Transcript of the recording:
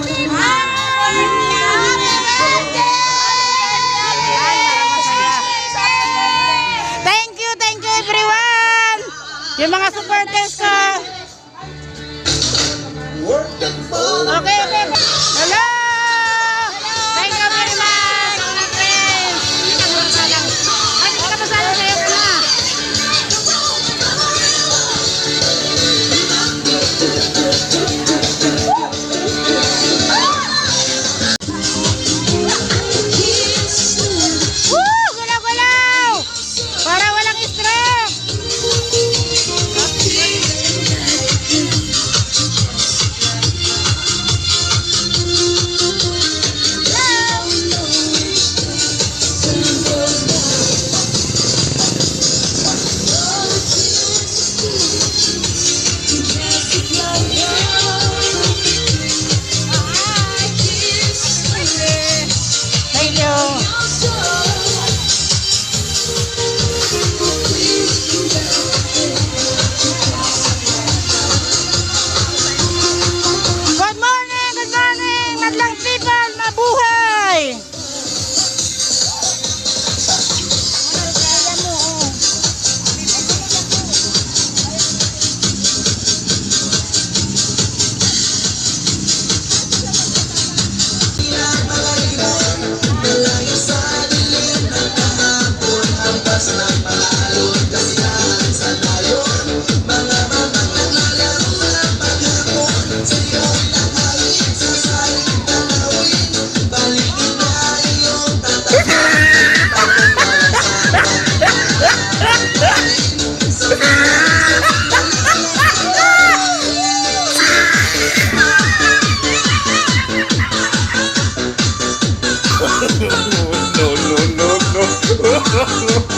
Thank you, thank you everyone! Yung mga supporters ko. Okay, okay. Hello! No, no, no, no.